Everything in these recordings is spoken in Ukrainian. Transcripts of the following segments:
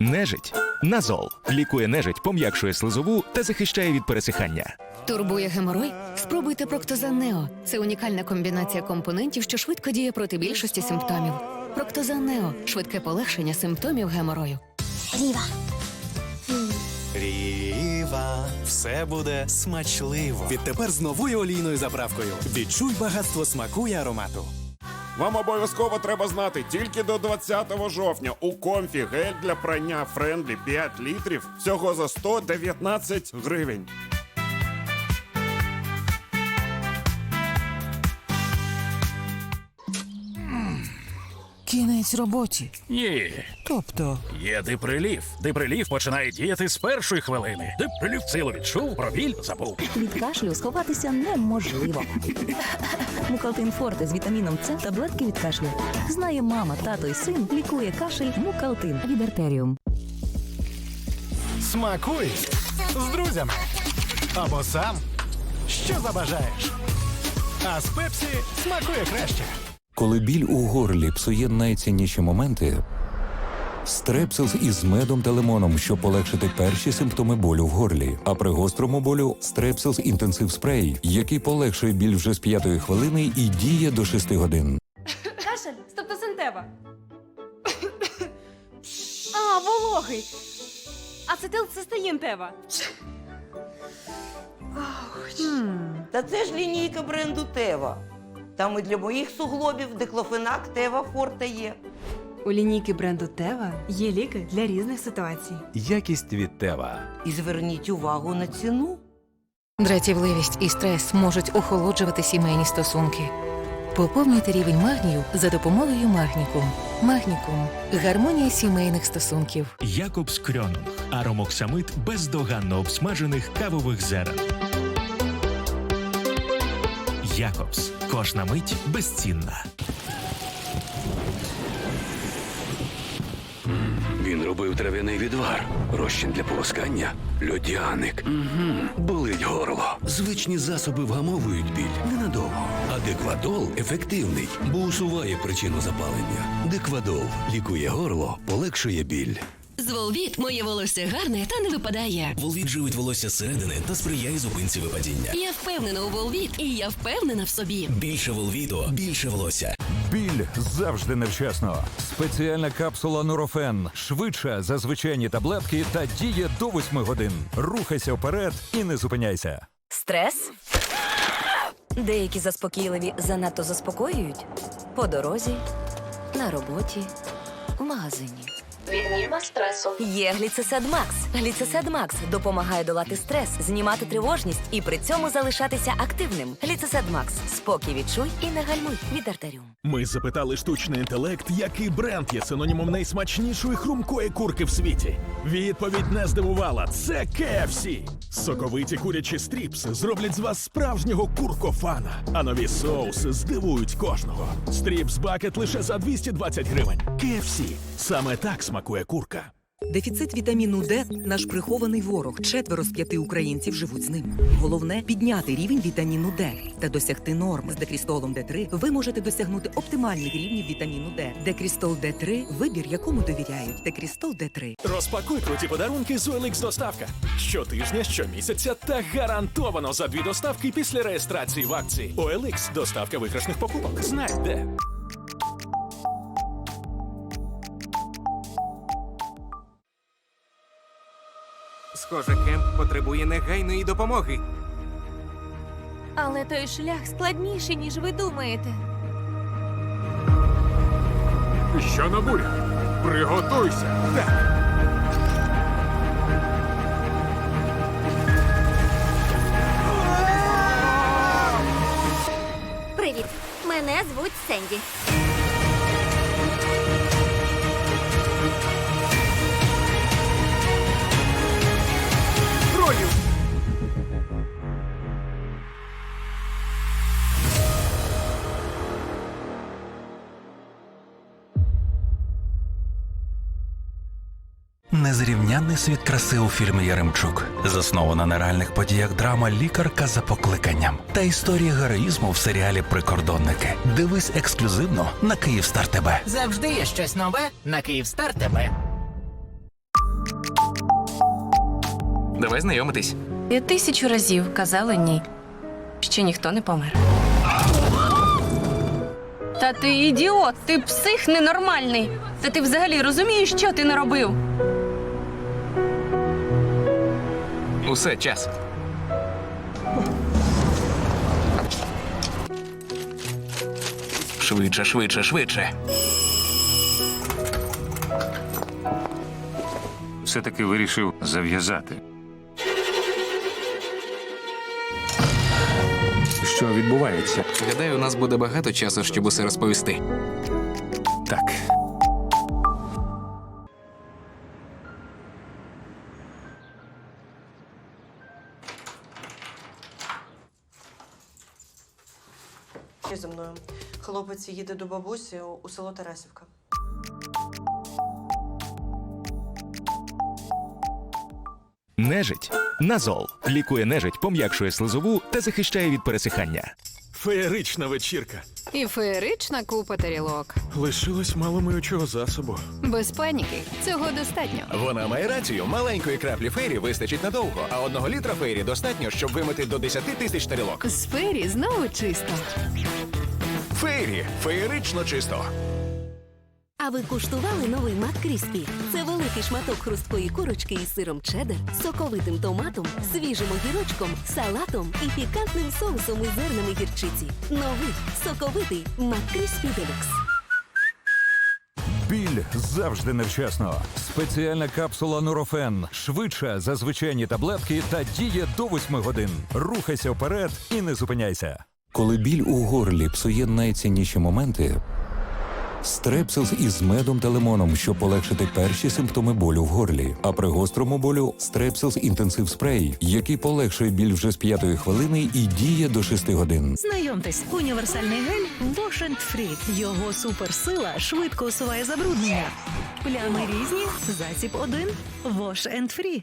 Нежить. Назол лікує нежить, пом'якшує слизову та захищає від пересихання. Турбує геморой? Спробуйте Проктозан Нео. Це унікальна комбінація компонентів, що швидко діє проти більшості симптомів. Проктозан Нео швидке полегшення симптомів геморою. Ріва, все буде смачливо. Відтепер з новою олійною заправкою. Відчуй багатство смаку і аромату. Вам обов'язково треба знати, тільки до 20 жовтня у комфі гель для прання Френдлі 5 літрів всього за 119 гривень. Кінець роботі. Ні, Тобто, є диприлів. Диприлів починає діяти з першої хвилини. Диприлів силу відчув, про біль забув. Від кашлю сховатися неможливо. Мукалтин Форте з вітаміном С таблетки від кашлю. Знає мама, тато і син лікує кашель Мукалтин від артеріум. Смакуй з друзями. Або сам. Що забажаєш? А з пепсі смакує краще. Коли біль у горлі псує найцінніші моменти, стрепсилс із медом та лимоном, щоб полегшити перші симптоми болю в горлі. А при гострому болю стрепсилс інтенсив спрей, який полегшує біль вже з п'ятої хвилини і діє до 6 годин. Кашель, стептосинтева. А, вологий. Ацетилцистеїн тева. Та це ж лінійка бренду Тева. Там і для моїх суглобів диклофенак Тева Форте є. У лінійки бренду Тева є ліки для різних ситуацій. Якість від Тева. І зверніть увагу на ціну. Дратівливість і стрес можуть охолоджувати сімейні стосунки. Поповнюйте рівень магнію за допомогою Магнікум. Магнікум гармонія сімейних стосунків. Якобс Крьонунг. Аромоксамид бездоганно обсмажених кавових зерен. Якобс. Кожна мить безцінна. Він робив трав'яний відвар, розчин для полоскання, льодяник. Угу. Болить горло. Звичні засоби вгамовують біль ненадовго. А деквадол ефективний, бо усуває причину запалення. Деквадол лікує горло, полегшує біль. З Волвіт моє волосся гарне та не випадає. Волвіт живить волосся зсередини та сприяє зупинці випадіння. Я впевнена у Волвіт, і я впевнена в собі. Більше волвіту, більше волосся. Біль завжди невчасно. Спеціальна капсула Нурофен швидша за звичайні таблетки та діє до 8 годин. Рухайся вперед і не зупиняйся. Стрес? Деякі заспокійливі занадто заспокоюють по дорозі, на роботі, в магазині. Відніма стресу. Є гліцесед Макс. Гліцесед Макс допомагає долати стрес, знімати тривожність і при цьому залишатися активним. Гліцесед Макс. Спокій відчуй і не гальмуй від артеріум. Ми запитали штучний інтелект, який бренд є синонімом найсмачнішої хрумкої курки в світі. Відповідь не здивувала. Це KFC. Соковиті курячі стріпси зроблять з вас справжнього куркофана. А нові соуси здивують кожного. Стріпс бакет лише за 220 гривень. KFC. Саме так смакує курка. Дефіцит вітаміну Д наш прихований ворог. Четверо з п'яти українців живуть з ним. Головне підняти рівень вітаміну Д та досягти норми. З декрістолом Д3 ви можете досягнути оптимальних рівнів вітаміну Д. Декрістол Д3 – вибір, якому довіряють. Декрістол Д3. Розпакуй круті подарунки з OLX доставка. Щотижня, щомісяця та гарантовано за дві доставки після реєстрації в акції. OLX – доставка виграшних покупок. Знай де. Схоже, Кемп потребує негайної допомоги. Але той шлях складніший, ніж ви думаєте. Що на бурі? Приготуйся. Привіт! Мене звуть Сенді. Незрівнянний світ краси у фільмі Яремчук. Заснована на реальних подіях драма Лікарка за покликанням та історія героїзму в серіалі Прикордонники. Дивись ексклюзивно на Київстар ТБ. Завжди є щось нове на Київстар ТБ. Давай знайомитись. Я тисячу разів казала ні. Ще ніхто не помер. Та ти ідіот, ти псих ненормальний. Та ти взагалі розумієш, що ти наробив? Усе, час. Швидше, швидше, швидше. Все-таки вирішив зав'язати. Що відбувається? Гадаю, у нас буде багато часу, щоб усе розповісти. Так. За мною. Хлопець їде до бабусі у село Тарасівка. Нежить. Назол лікує нежить, пом'якшує слизову та захищає від пересихання. Феєрична вечірка. І феєрична купа тарілок. Лишилось мало миючого засобу. Без паніки. Цього достатньо. Вона має рацію. Маленької краплі фейрі вистачить надовго, а одного літра фейрі достатньо, щоб вимити до 10 тисяч тарілок. З фері знову чисто. Фейрі феєрично чисто. А ви куштували новий Мак Кріспі? Це великий шматок хрусткої курочки із сиром чеддер, соковитим томатом, свіжим огірочком, салатом і пікантним соусом із зернами гірчиці. Новий соковитий Мак Кріспі Делюкс. Біль завжди невчасно. Спеціальна капсула Нурофен швидша за звичайні таблетки та діє до 8 годин. Рухайся вперед і не зупиняйся. Коли біль у горлі псує найцінніші моменти. Стрепсилс із медом та лимоном, щоб полегшити перші симптоми болю в горлі. А при гострому болю Стрепсилс інтенсив спрей, який полегшує біль вже з п'ятої хвилини і діє до 6 годин. Знайомтесь, універсальний гель Wash and. Його суперсила швидко усуває забруднення. Плями різні, засіб один Wash and Free.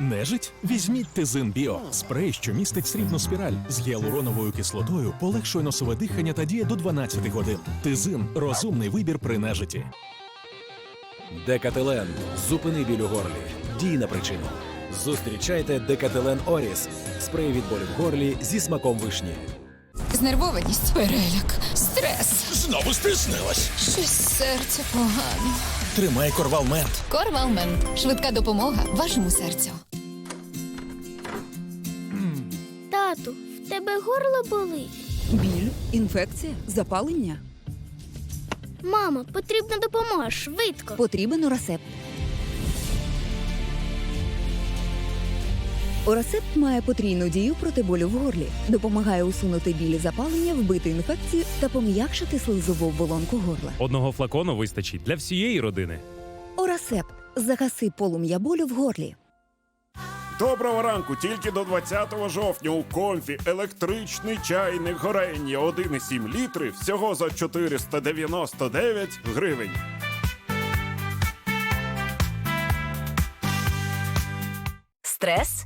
Нежить? Візьміть Тизин Біо. Спрей, що містить срібну спіраль з гіалуроновою кислотою, полегшує носове дихання та діє до 12 годин. Тизин розумний вибір при нежиті. Декателен. Зупини біль у горлі. Дій на причину. Зустрічайте Декателен Оріс. Спрей від болю в горлі зі смаком вишні. Знервованість, переляк, стрес. Знову стиснилась. Щось серце погано. Тримай корвалмент. Корвалмен. Швидка допомога вашому серцю. Тату, в тебе горло болить. Біль, інфекція, запалення. Мамо, потрібна допомога швидко. Потрібен орасепт. Орасепт має потрійну дію проти болю в горлі, допомагає усунути білі запалення, вбити інфекцію та пом'якшити слизову оболонку горла. Одного флакону вистачить для всієї родини. Орасепт загаси полум'я болю в горлі. Доброго ранку! Тільки до 20 жовтня у комфі електричний чайник горення 1,7 літри всього за 499 гривень. Стрес?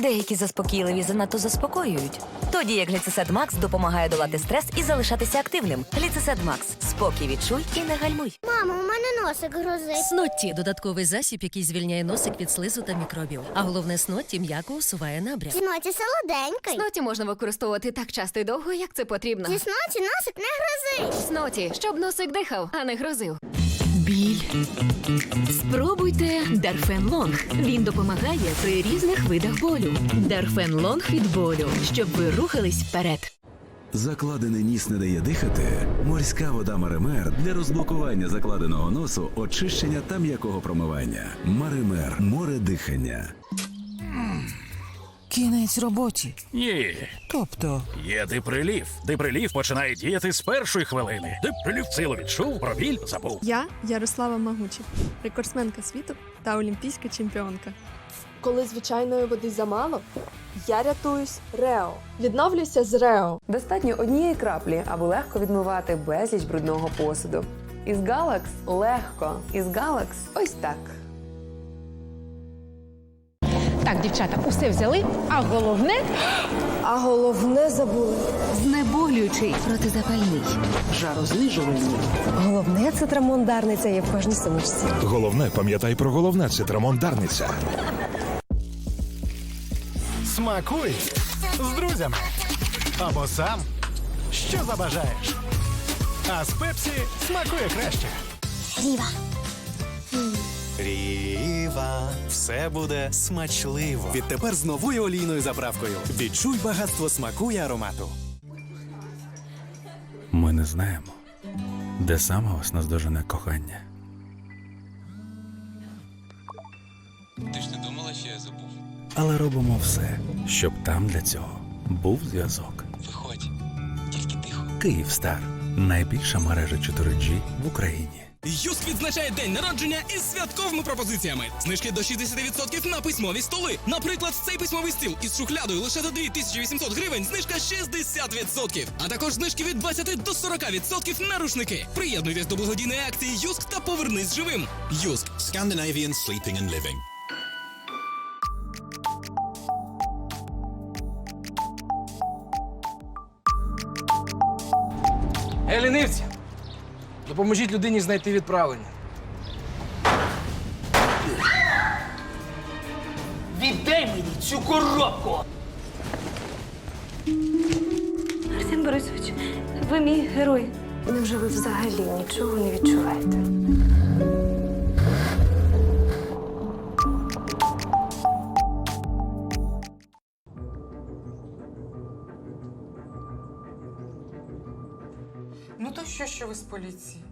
Деякі заспокійливі занадто заспокоюють. Тоді як гліцесед Макс допомагає долати стрес і залишатися активним. Гліцесед Макс. Спокій відчуй і не гальмуй. Мамо, у мене носик грозить. Снотті додатковий засіб, який звільняє носик від слизу та мікробів. А головне снотті м'яко усуває набряк. Сноті солоденький. Сноті можна використовувати так часто і довго, як це потрібно. Зі сноті носик не грозить. Сноті, щоб носик дихав, а не грозив. Біль. Спробуйте Дарфен Лонг. Він допомагає при різних видах болю. Дарфен Лонг від болю, щоб ви рухались вперед. Закладений ніс не дає дихати. Морська вода Маример для розблокування закладеного носу, очищення та м'якого промивання. Маример море дихання. Кінець роботі. Ні. Тобто, Є диприлів. Диприлів починає діяти з першої хвилини. Диприлів силу відчув, про біль забув. Я Ярослава Магучі, рекордсменка світу та олімпійська чемпіонка. Коли звичайної води замало, я рятуюсь Рео. Відновлюся з Рео. Достатньо однієї краплі, аби легко відмивати безліч брудного посуду. Із Галакс легко. Із Галакс ось так. Так, дівчата, усе взяли, а головне. А головне забули. Знеболюючий протизапальний. Жарознижувальні. Головне це трамондарниця є в кожній сумочці. Головне, пам'ятай про головне це трамондарниця. Смакуй з друзями. Або сам. Що забажаєш. А з Пепсі смакує краще. Ріва. Все буде смачливо. Відтепер з новою олійною заправкою. Відчуй багатство смаку і аромату. Ми не знаємо, де саме вас наздожене кохання. Ти ж не думала, що я забув? Але робимо все, щоб там для цього був зв'язок. Виходь, тільки тихо. Київстар найбільша мережа 4G в Україні. Юск відзначає день народження із святковими пропозиціями. Знижки до 60% на письмові столи. Наприклад, цей письмовий стіл із шухлядою лише за 2800 гривень, знижка 60%. А також знижки від 20 до 40% на рушники. Приєднуйтесь до благодійної акції Юск та повернись живим. Юск. Scandinavian Sleeping and Living. Ей, лінивці! Допоможіть людині знайти відправлення. Віддай мені цю коробку! Артем Борисович, ви мій герой. Невже ви взагалі нічого не відчуваєте? Що ви з поліції?